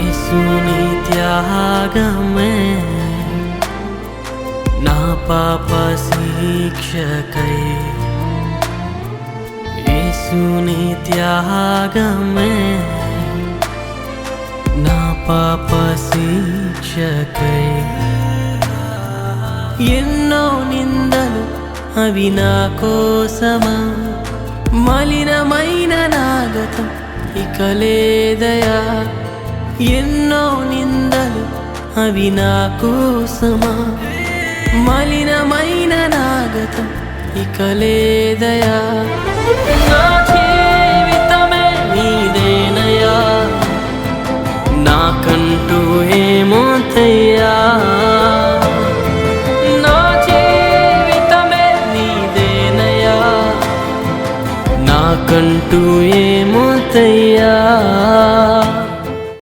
యేసుని త్యాగమే. నా పాప శిక్షకై యేసుని త్యాగమే. నా పాప శిక్షకై. ఎన్నో నిందలు అవి నా కోసమా? మలినమైన నాగతం ఇక లేదయా? ఎన్నో నిందలు అవి నా కోసమా మలినమైన నాగతం ఇక లేదయా? నా జీవితమే నీదేనయా? నాకంటూ ఏమోతయ్యా నా జీవితమే నీదేనయా? నాకంటూ